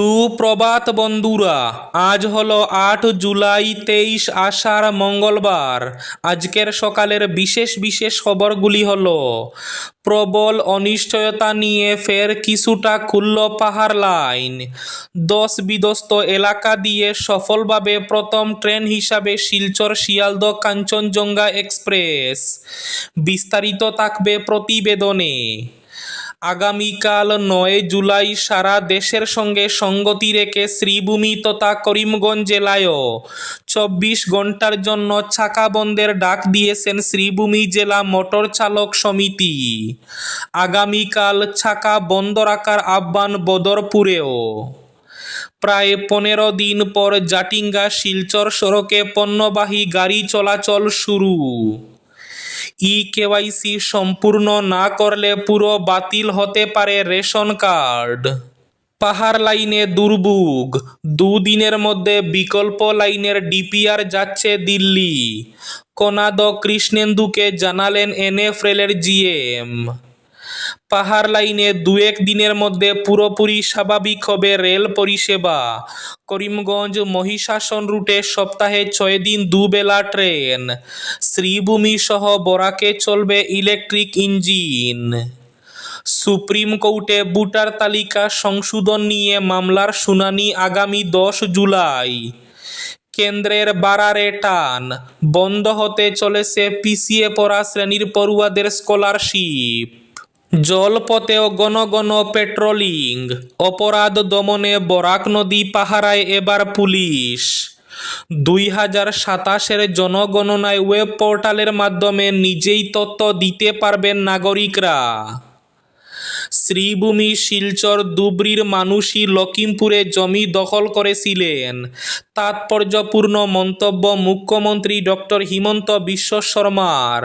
সুপ্রভাত বন্ধুরা, আজ হলো আট জুলাই তেইশ আষাঢ় মঙ্গলবার। আজকের সকালের বিশেষ বিশেষ খবরগুলি হলো, প্রবল অনিশ্চয়তা নিয়ে ফের কিছুটা খুলল পাহাড় লাইন। দশ বিধ্বস্ত এলাকা দিয়ে সফলভাবে প্রথম ট্রেন হিসাবে শিলচর শিয়ালদ কাঞ্চনজঙ্ঘা এক্সপ্রেস। বিস্তারিত থাকবে প্রতিবেদনে। আগামীকাল নয় জুলাই সারা দেশের সঙ্গে সঙ্গতি রেখে শ্রীভূমি তথা করিমগঞ্জ জেলায়ও চব্বিশ ঘণ্টার জন্য ছাকা বন্ধের ডাক দিয়েছেন শ্রীভূমি জেলা মোটর চালক সমিতি। আগামীকাল ছাকা বন্ধ রাখার আহ্বান বদরপুরেও। প্রায় পনেরো দিন পর জাটিঙ্গা শিলচর সড়কে পণ্যবাহী গাড়ি চলাচল শুরু। ই কেওয়াইসি সম্পূর্ণ না করলে পুরো বাতিল হতে পারে রেশন কার্ড। পাহাড় লাইনে দুর্ভোগ। দুদিনের মধ্যে বিকল্প লাইনের ডিপিআর যাচ্ছে দিল্লি। কনাদ কৃষ্ণেন্দুকে জানালেন এনএফরেলের জিএম। পাহাড় লাইনে দু এক দিনের মধ্যে পুরোপুরি স্বাভাবিক হবে রেল পরিষেবা। করিমগঞ্জ মহিষাসন রুটে সপ্তাহে ছয় দিন দুবেলা ট্রেন। শ্রীভূমি সহ বরাকে চলবে ইলেকট্রিক ইঞ্জিন। সুপ্রিম কোর্টে ভোটার তালিকা সংশোধন নিয়ে মামলার শুনানি আগামী দশ জুলাই। কেন্দ্রের বাড়ারে টান, বন্ধ হতে চলেছে পিছিয়ে পড়া শ্রেণির পড়ুয়াদের স্কলারশিপ। জলপথেও গণ গণ পেট্রোলিং, অপরাধ দমনে বরাক নদী পাহারায় এবার পুলিশ। দুই হাজার সাতাশের জনগণনায় ওয়েব পোর্টালের মাধ্যমে নিজেই তথ্য দিতে পারবেন নাগরিকরা। শ্রীভূমি শিলচর দুবরির মানুষই লখিমপুরে জমি দখল করেছিলেন। তাৎপর্যপূর্ণ মন্তব্য মুখ্যমন্ত্রী ডক্টর হিমন্ত বিশ্ব শর্মার।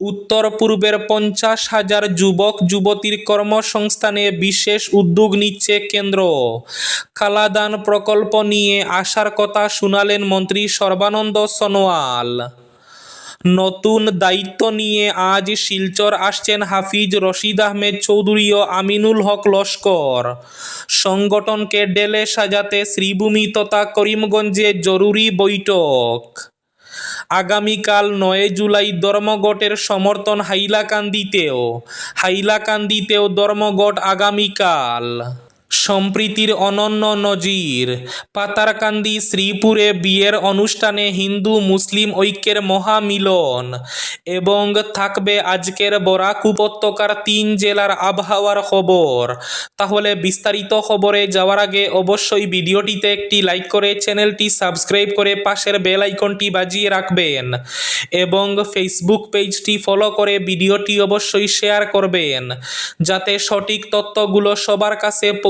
উত্তর পূর্বের পঞ্চাশ হাজার যুবক যুবতীর কর্মসংস্থানে বিশেষ উদ্যোগ নিচ্ছে কেন্দ্র। কালাদান প্রকল্প নিয়ে আসার কথা শুনালেন মন্ত্রী সর্বানন্দ সোনোয়াল। নতুন দায়িত্ব নিয়ে আজ শিলচর আসছেন হাফিজ রশিদ আহমেদ চৌধুরী ও আমিনুল হক লস্কর। সংগঠনকে ডেলে সাজাতে শ্রীভূমি তথা করিমগঞ্জে জরুরি বৈঠক। আগামীকাল নয় জুলাই ধর্মঘটের সমর্থন হাইলাকান্দিতেও। হাইলাকান্দিতেও ধর্মঘট আগামীকাল। সম্প্রীতির অনন্য নজির। পাতারকান্দি শ্রীপুরে বিয়ের অনুষ্ঠানে হিন্দু মুসলিম ঐক্যের মহামিলন এবং থাকবে আজকের বরাক উপত্যকার তিন জেলার আবহাওয়ার খবর। তাহলে বিস্তারিত খবরে যাওয়ার আগে অবশ্যই ভিডিওটিতে একটি লাইক করে চ্যানেলটি সাবস্ক্রাইব করে পাশের বেল আইকনটি বাজিয়ে রাখবেন এবং ফেসবুক পেজটি ফলো করে ভিডিওটি অবশ্যই শেয়ার করবেন। যাতে সঠিক তথ্যগুলো সবার কাছে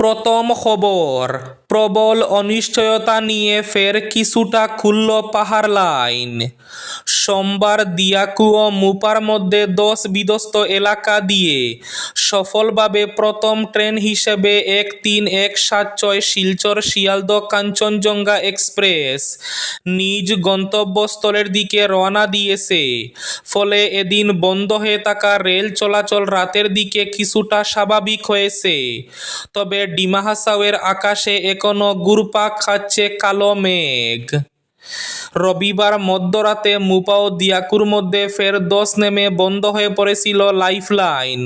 প্রথম খবর। প্রবল অনিশ্চয়তা নিয়ে ফের কিছুটা খুলল পাহাড় লাইন। সোমবার দিয়াকু ও মুপার মধ্যে দশ বিধ্বস্ত এলাকা দিয়ে সফলভাবে প্রথম ট্রেন হিসেবে এক তিন এক সাত ছয় শিলচর শিয়ালদ কাঞ্চনজঙ্ঘা এক্সপ্রেস নিজ গন্তব্যস্থলের দিকে রওনা দিয়েছে। ফলে এদিন বন্ধ হয়ে থাকা রেল চলাচল রাতের দিকে কিছুটা স্বাভাবিক হয়েছে। তবে ডিমা হাসাওয়ের আকাশে এখনও গুরপাক খাচ্ছে কালো মেঘ। রবিবার মধ্যরাতে মুপা ও দিয়াকুর মধ্যে ফের দোষ নেমে বন্ধ হয়ে পড়েছিল লাইফলাইন।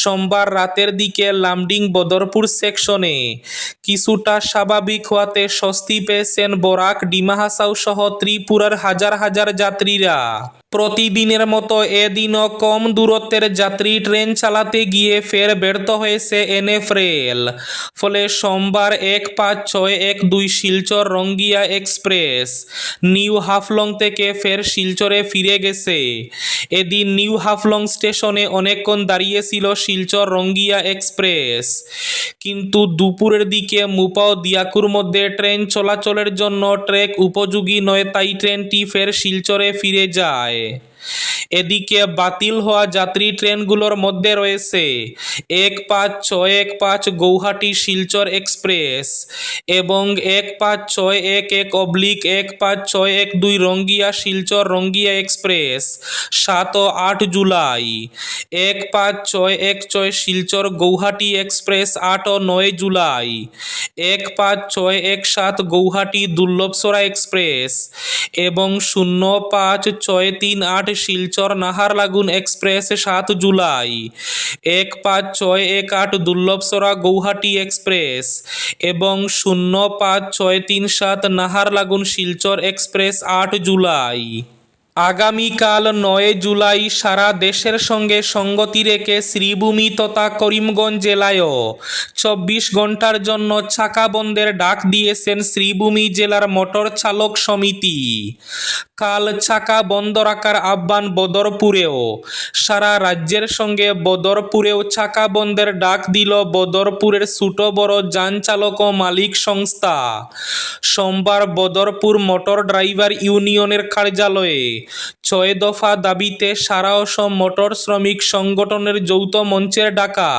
সোমবার রাতের দিকে লামডিং বদরপুর সেকশনে কিছুটা স্বাভাবিক হওয়াতে স্বস্তি পেয়েছেন বরাক, ডিমাহাসাও সহ ত্রিপুরার হাজার হাজার যাত্রীরা। প্রতিদিনের মতো এদিনও কম দূরত্বের যাত্রী ট্রেন চালাতে গিয়ে ফের ব্যর্থ হয়েছে এনএফ রেল ফলে সোমবার এক পাঁচ ছয় এক দুই শিলচর রঙ্গিয়া এক্সপ্রেস নিউ হাফলং থেকে ফের শিলচরে ফিরে গেছে। এদিন নিউ হাফলং স্টেশনে অনেকক্ষণ দাঁড়িয়েছিল শিলচর রঙ্গিয়া এক্সপ্রেস। কিন্তু দুপুরের দিকে মুপা ও দিয়াকুর মধ্যে ট্রেন চলাচলের জন্য ট্রেক উপযোগী নয়, তাই ট্রেনটি ফের শিলচরে ফিরে যায়। de এদিকে বাতিল হওয়া যাত্রী ট্রেনগুলোর মধ্যে রয়েছে এক পাঁচ ছয় এক পাঁচ গৌহাটি শিলচর এক্সপ্রেস এবং এক পাঁচ ছয় এক এক অবলিক এক পাঁচ ছয় এক দুই রঙ্গিয়া শিলচর রঙ্গিয়া এক্সপ্রেস সাত ও আট জুলাই এক পাঁচ ছয় এক ছয় শিলচর গৌহাটি এক্সপ্রেস আট ও নয় জুলাই এক পাঁচ ছয় এক সাত গৌহাটি দুর্লভসরা এক্সপ্রেস এবং শূন্য পাঁচ ছয় তিন আট শিলচর নাহারলাগুন এক্সপ্রেস সাত জুলাই। এক পাঁচ ছয় এক আট দুর্লভসরা গৌহাটি এক্সপ্রেস এবং শূন্য পাঁচ ছয় তিন সাত নাহারলাগুন শিলচর এক্সপ্রেস আট জুলাই। আগামীকাল নয় জুলাই সারা দেশের সঙ্গে সঙ্গতি রেখে শ্রীভূমি তথা করিমগঞ্জ জেলায়ও চব্বিশ ঘণ্টার জন্য চাকা বন্ধের ডাক দিয়েছেন শ্রীভূমি জেলার মোটর চালক সমিতি। কাল চাকা বন্ধ রাখার আহ্বান বদরপুরেও। সারা রাজ্যের সঙ্গে বদরপুরেও চাকা বন্ধের ডাক দিল বদরপুরের ছোট বড় যান চালক ও মালিক সংস্থা। সোমবার বদরপুর মোটর ড্রাইভার ইউনিয়নের কার্যালয়ে ছয় দফা দাবিতে সারা অসম মোটর শ্রমিক সংগঠনের যৌথ মঞ্চের ডাকা।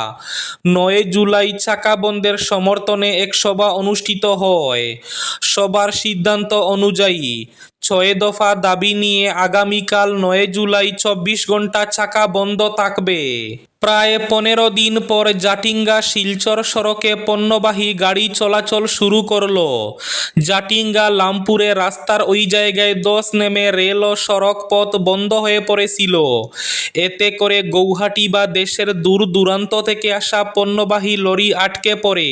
নয় জুলাই চাকা বন্ধের সমর্থনে এক সভা অনুষ্ঠিত হয়। সবার সিদ্ধান্ত অনুযায়ী ছয় দফা দাবি নিয়ে আগামীকাল নয় জুলাই চব্বিশ ঘণ্টা চাকা বন্ধ থাকবে। প্রায় পনেরো দিন পর জাটিঙ্গা শিলচর সড়কে পণ্যবাহী গাড়ি চলাচল শুরু করল। জাটিঙ্গা লামপুরে রাস্তার ওই জায়গায় দশ নেমে রেল ও সড়ক পথ বন্ধ হয়ে পড়েছিল। এতে করে গৌহাটি বা দেশের দূর দূরান্ত থেকে আসা পণ্যবাহী লরি আটকে পড়ে।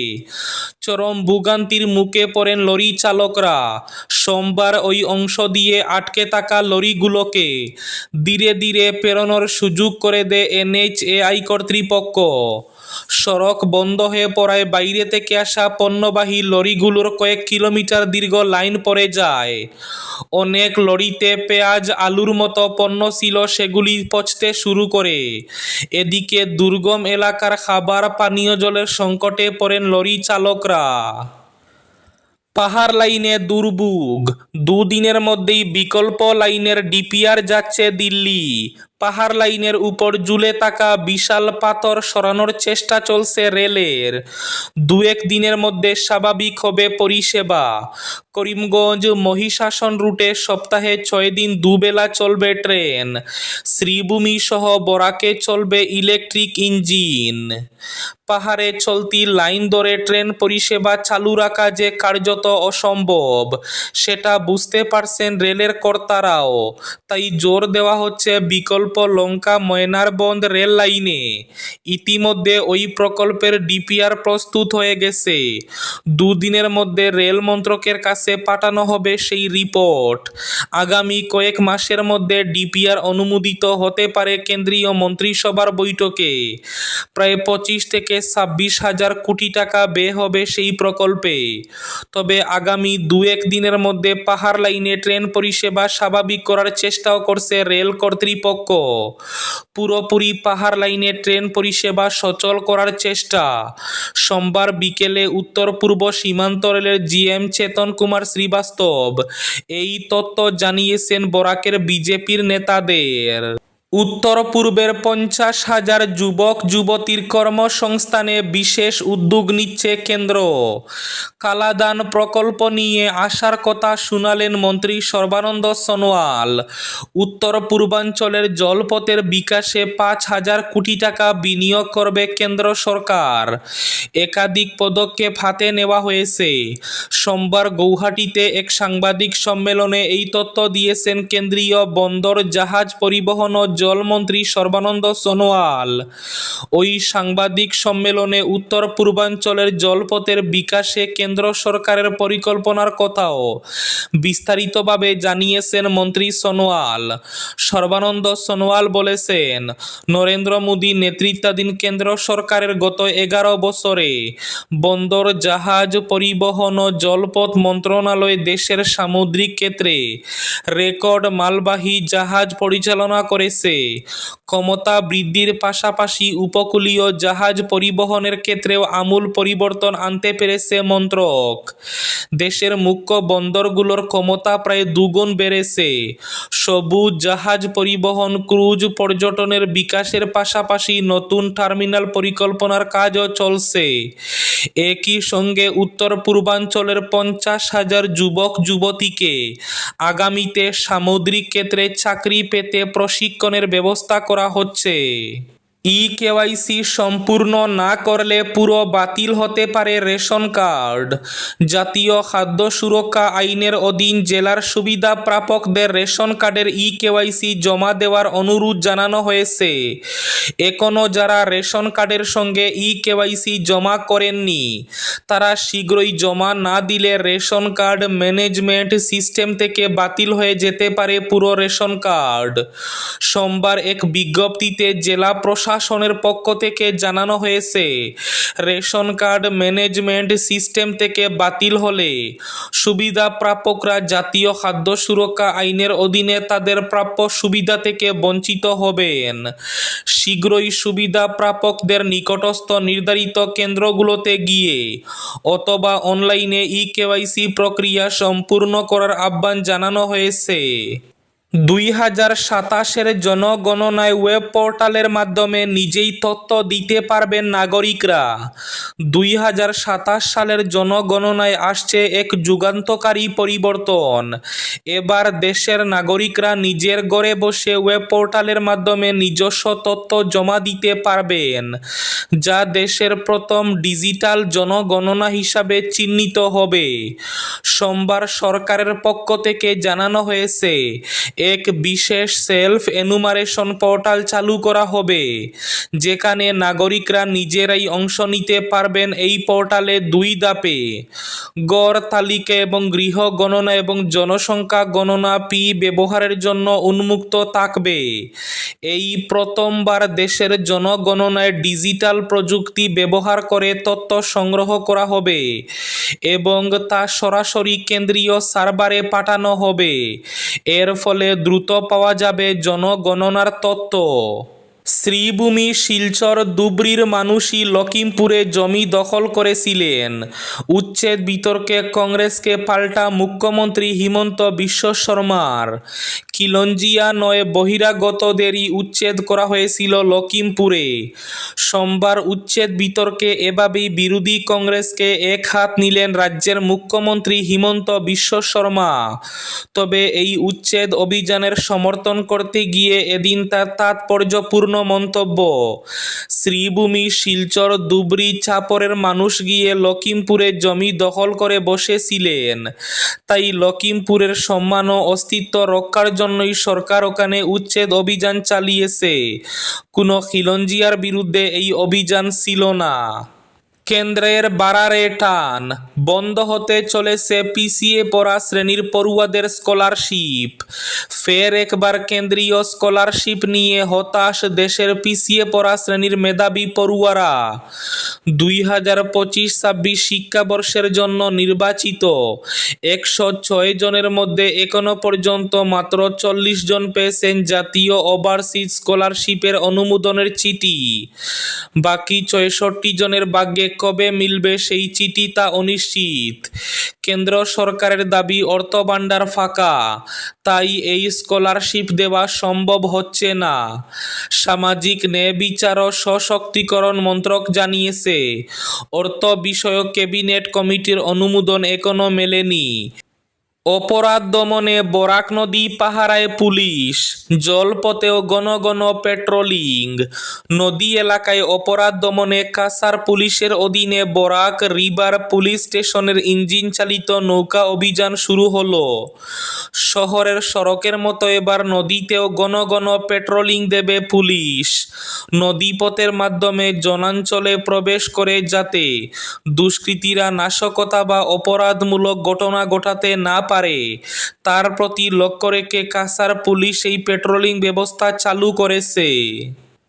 চরম ভোগান্তির মুখে পড়েন লরি চালকরা। সোমবার ওই অংশ দিয়ে আটকে থাকা লরিগুলোকে ধীরে ধীরে পেরোনোর সুযোগ করে দেয় এনএইচএআই কর্তৃপক্ষ, সড়ক বন্ধ হয়ে পড়ায় বাইরে থেকে আসা পণ্যবাহী লরিগুলোর কয়েক কিলোমিটার দীর্ঘ লাইন পড়ে যায়। অনেক লরিতে পেঁয়াজ, আলুর মতো পণ্য ছিল সেগুলি পচতে শুরু করে। এদিকে দুর্গম এলাকার খাবার পানীয় জলের সংকটে পড়েন লরি চালকরা। পাহাড় লাইনে দুর্ভোগ, দুদিনের মধ্যেই বিকল্প লাইনের ডিপিআর যাচ্ছে দিল্লি। পাহাড় লাইনের উপর জুলে থাকা বিশাল পাথর সরানোর চেষ্টা চলছে রেলের। দু এক দিনের মধ্যে স্বাভাবিক হবে পরিষেবা। করিমগঞ্জ মহিষাসন রুটে সপ্তাহে ছয় দিন দুবেলা চলবে ট্রেন। শ্রীভূমি সহ বরাকে চলবে ইলেকট্রিক ইঞ্জিন। পাহাড়ে চলতি লাইন ধরে ট্রেন পরিষেবা চালু রাখা যে কার্যত অসম্ভব, সেটা বুঝতে পারছেন রেলের কর্তারাও। তাই জোর দেওয়া হচ্ছে বিকল্প লঙ্কা ময়নারবন্দ রেল লাইনে। ইতিমধ্যে ওই প্রকল্পের ডিপিআর প্রস্তুত হয়ে গেছে। দুদিনের মধ্যে রেল মন্ত্রকের কাছে পাঠানো হবে সেই রিপোর্ট। আগামী কয়েক মাসের মধ্যে ডিপিআর অনুমোদিত হতে পারে কেন্দ্রীয় মন্ত্রিসভার বৈঠকে। প্রায় পঁচিশ থেকে ছাব্বিশ হাজার কোটি টাকা ব্যয় হবে সেই প্রকল্পে। তবে আগামী দু এক দিনের মধ্যে পাহাড় লাইনে ট্রেন পরিষেবা স্বাভাবিক করার চেষ্টাও করছে রেল কর্তৃপক্ষ। পুরোপুরি পাহাড় লাইনে ট্রেন পরিষেবা সচল করার চেষ্টা। সোমবার বিকেলে উত্তর পূর্ব সীমান্ত রেলের জিএম চেতন কুমার শ্রীবাস্তব এই তথ্য জানিয়েছেন বরাকের বিজেপির নেতাদের। উত্তর পূর্বের পঞ্চাশ হাজার যুবক যুবতীর কর্মসংস্থানে বিশেষ উদ্যোগ নিচ্ছে কেন্দ্র। কালাদান প্রকল্প নিয়ে আসার কথা শুনালেন মন্ত্রী সর্বানন্দ সোনোয়াল। উত্তর পূর্বাঞ্চলের জলপথের বিকাশে পাঁচ হাজার কোটি টাকা বিনিয়োগ করবে কেন্দ্র সরকার। একাধিক পদক্ষেপ হাতে নেওয়া হয়েছে। সোমবার গৌহাটিতে এক সাংবাদিক সম্মেলনে এই তথ্য দিয়েছেন কেন্দ্রীয় বন্দর জাহাজ পরিবহন ও জলমন্ত্রী সর্বানন্দ সোনোয়াল। ওই সাংবাদিক সম্মেলনে উত্তর পূর্বাঞ্চলের জলপথের বিকাশে কেন্দ্র সরকারের পরিকল্পনার কথাও বিস্তারিতভাবে জানিয়েছেন মন্ত্রী সোনোয়াল। সর্বানন্দ সোনোয়াল বলেছেন, নরেন্দ্র মোদী নেতৃত্বাধীন কেন্দ্র সরকারের গত এগারো বছরে বন্দর, জাহাজ পরিবহন ও জলপথ মন্ত্রণালয় দেশের সামুদ্রিক ক্ষেত্রে রেকর্ড মালবাহী জাহাজ পরিচালনা করেছে। হয়েছে ক্ষমতা বৃদ্ধির পাশাপাশি উপকূলীয় জাহাজ পরিবহনের ক্ষেত্রেও আমূল পরিবর্তন আনতে পেরেছে মন্ত্রক। দেশের মুখ্য বন্দরগুলোর ক্ষমতা প্রায় দুগুণ বেড়েছে। সবুজ জাহাজ পরিবহন, ক্রুজ পর্যটনের বিকাশের পাশাপাশি নতুন টার্মিনাল পরিকল্পনার কাজও চলছে। একই সঙ্গে উত্তর পূর্বাঞ্চলের পঞ্চাশ হাজার যুবক যুবতীকে আগামীতে সামুদ্রিক ক্ষেত্রে চাকরি পেতে প্রশিক্ষণের ব্যবস্থা করা হচ্ছে। ই কেওয়াইসি সম্পূর্ণ না করলে পুরো বাতিল হতে পারে রেশন কার্ড। জাতীয় খাদ্য সুরক্ষা আইনের অধীন জেলার সুবিধা প্রাপকদের রেশন কার্ডের ই কেওয়াইসি জমা দেওয়ার অনুরোধ জানানো হয়েছে। এখনও যারা রেশন কার্ডের সঙ্গে ই কেওয়াইসি জমা করেননি, তারা শীঘ্রই জমা না দিলে রেশন কার্ড ম্যানেজমেন্ট সিস্টেম থেকে বাতিল হয়ে যেতে পারে পুরো রেশন কার্ড। সোমবার এক বিজ্ঞপ্তিতে জেলা প্রশাসনের পক্ষ থেকে জানানো হয়েছে, রেশন কার্ড ম্যানেজমেন্ট সিস্টেম থেকে বাতিল হলে সুবিধা প্রাপকরা জাতীয় খাদ্য সুরক্ষা আইনের অধীনে তাদের প্রাপ্য সুবিধা থেকে বঞ্চিত হবেন। শীঘ্রই সুবিধা প্রাপকদের নিকটস্থ নির্ধারিত কেন্দ্রগুলোতে গিয়ে অথবা অনলাইনে ই কেওয়াইসি প্রক্রিয়া সম্পূর্ণ করার আহ্বান জানানো হয়েছে। দুই হাজার সাতাশের জনগণনায় ওয়েব পোর্টালের মাধ্যমে নিজেই তথ্য দিতে পারবেন নাগরিকরা। দুই হাজার সাতাশ সালের জনগণনায় আসছে এক যুগান্তকারী পরিবর্তন। এবার দেশের নাগরিকরা নিজের ঘরে বসে ওয়েব পোর্টালের মাধ্যমে নিজস্ব তথ্য জমা দিতে পারবেন, যা দেশের প্রথম ডিজিটাল জনগণনা হিসাবে চিহ্নিত হবে। সোমবার সরকারের পক্ষ থেকে জানানো হয়েছে এক বিশেষ সেলফ এনুমারেশন পোর্টাল চালু করা হবে, যেখানে নাগরিকরা নিজেরাই অংশ নিতে পারবেন এই পোর্টালে দুই ধাপে। গড় তালিকা এবং গৃহ গণনা এবং জনসংখ্যা গণনা পি ব্যবহারের জন্য উন্মুক্ত থাকবে। এই প্রথমবার দেশের জনগণনায় ডিজিটাল প্রযুক্তি ব্যবহার করে তথ্য সংগ্রহ করা হবে এবং তা সরাসরি কেন্দ্রীয় সার্ভারে পাঠানো হবে। এর ফলে দ্রুত পাওয়া যাবে জনগণনার তত্ত্ব। শ্রীভূমি শিলচর দুবরির মানুষই লখিমপুরে জমি দখল করেছিলেন। উচ্ছেদ বিতর্কে কংগ্রেসকে পাল্টা মুখ্যমন্ত্রী হিমন্ত বিশ্ব শর্মার। খিলঞ্জিয়া নয়, বহিরাগতদেরই উচ্ছেদ করা হয়েছিল লখিমপুরে সোমবার উচ্ছেদ বিতর্কে এভাবেই বিরোধী কংগ্রেসকে এক হাত নিলেন রাজ্যের মুখ্যমন্ত্রী হিমন্ত বিশ্ব শর্মা। তবে এই উচ্ছেদ অভিযানের সমর্থন করতে গিয়ে এদিন তার তাৎপর্যপূর্ণ মন্তব্য, শ্রীভূমি, শিলচর, ধুবড়ি, চাপরের মানুষ গিয়ে লখিমপুরে জমি দখল করে বসেছিলেন। তাই লখিমপুরের সম্মান ও অস্তিত্ব রক্ষার জন্যই সরকার ওখানে উচ্ছেদ অভিযান চালিয়েছে। কোনো খিলঞ্জিয়ার বিরুদ্ধে এই অভিযান ছিল না। কেন্দ্রের বাড়ারে টান। বন্ধ হতে চলেছে পিছিয়ে পড়া শ্রেণির পড়ুয়াদের স্কলারশিপ। ফের একবার কেন্দ্রীয় স্কলারশিপ নিয়ে হতাশ দেশের পিছিয়ে পড়া শ্রেণির মেধাবী পড়ুয়ারা। দুই হাজার পঁচিশ ছাব্বিশ শিক্ষাবর্ষের জন্য নির্বাচিত। একশো ছয় জনের মধ্যে এখনও পর্যন্ত মাত্র চল্লিশ জন পেয়েছেন জাতীয় ওভারসিজ স্কলারশিপের অনুমোদনের চিঠি। বাকি ছয়ষট্টি জনের ভাগ্যে কবে মিলবে সেই চিঠি তা অনিশ্চিত। কেন্দ্র সরকারের দাবি অর্থভাণ্ডার ফাঁকা, তাই এই স্কলারশিপ দেওয়া সম্ভব হচ্ছে না। সামাজিক ন্যায় বিচার ও সশক্তিকরণ মন্ত্রক জানিয়েছে, অর্থ বিষয়ক ক্যাবিনেট কমিটির অনুমোদন এখনও মেলেনি। অপরাধ দমনে বরাক নদী পাহারায় পুলিশ, জলপথেও গণ গণ পেট্রোলিং নদী এলাকায় অপরাধ দমনে কাসার পুলিশের অধীনে বরাক রিভার পুলিশ স্টেশনের ইঞ্জিন চালিত নৌকা অভিযান শুরু হলো। শহরের সড়কের মতো এবার নদীতেও ঘন ঘন পেট্রোলিং দেবে পুলিশ। নদীপথের মাধ্যমে জনাঞ্চলে প্রবেশ করে যাতে দুষ্কৃতীরা নাশকতা বা অপরাধমূলক ঘটনা ঘটাতে না পারে। তার প্রতি লক্ষ্য রেখে কাসার পুলিশ এই পেট্রোলিং ব্যবস্থা চালু করেছে।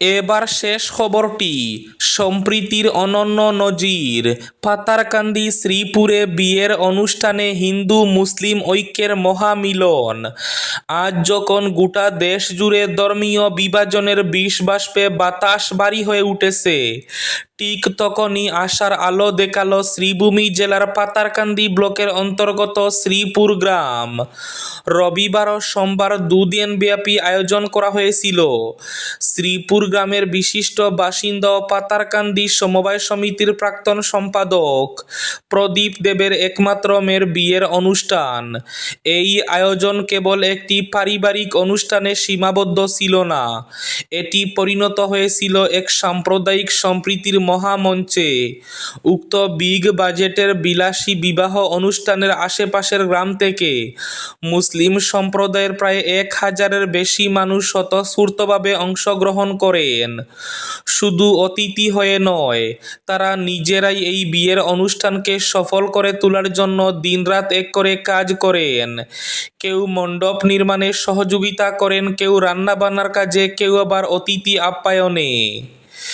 এবার শেষ খবরটি, সম্প্রীতির অনন্য নজির, পাতারকান্দি শ্রীপুরে বিয়ের অনুষ্ঠানে হিন্দু মুসলিম ঐক্যের মহামিলন। আজ যখন গোটা দেশ জুড়ে ধর্মীয় বিভাজনের বিষ বাষ্পে বাতাস বাড়ি হয়ে উঠেছে ঠিক তখনই আশার আলো দেখাল শ্রীভূমি জেলার পাতারকান্দি ব্লকের অন্তর্গত শ্রীপুর গ্রাম। রবিবার ও সোমবার দুদিন ব্যাপী আয়োজন করা হয়েছিল। শ্রীপুর গ্রামের বিশিষ্ট বাসিন্দা ও পাতারকান্দি সমবায় সমিতির প্রাক্তন সম্পাদক প্রদীপ দেবের একমাত্র মেয়ের বিয়ের অনুষ্ঠান। এই আয়োজন কেবল একটি পারিবারিক অনুষ্ঠানে সীমাবদ্ধ ছিল না, এটি পরিণত হয়েছিল এক সাম্প্রদায়িক সম্প্রীতির মহামঞ্চে। উক্ত বিগ বাজেটের বিলাসী বিবাহ অনুষ্ঠানের আশেপাশের গ্রাম থেকে মুসলিম সম্প্রদায়ের প্রায় এক হাজারের বেশি মানুষ স্বতঃস্ফূর্তভাবে অংশগ্রহণ করেন। শুধু অতিথি হয়ে নয়, তারা নিজেরাই এই বিয়ের অনুষ্ঠানকে সফল করে তোলার জন্য দিনরাত এক করে কাজ করেন। কেউ মণ্ডপ নির্মাণে সহযোগিতা করেন, কেউ রান্নাবান্নার কাজে, কেউ আবার অতিথি আপ্যায়নে।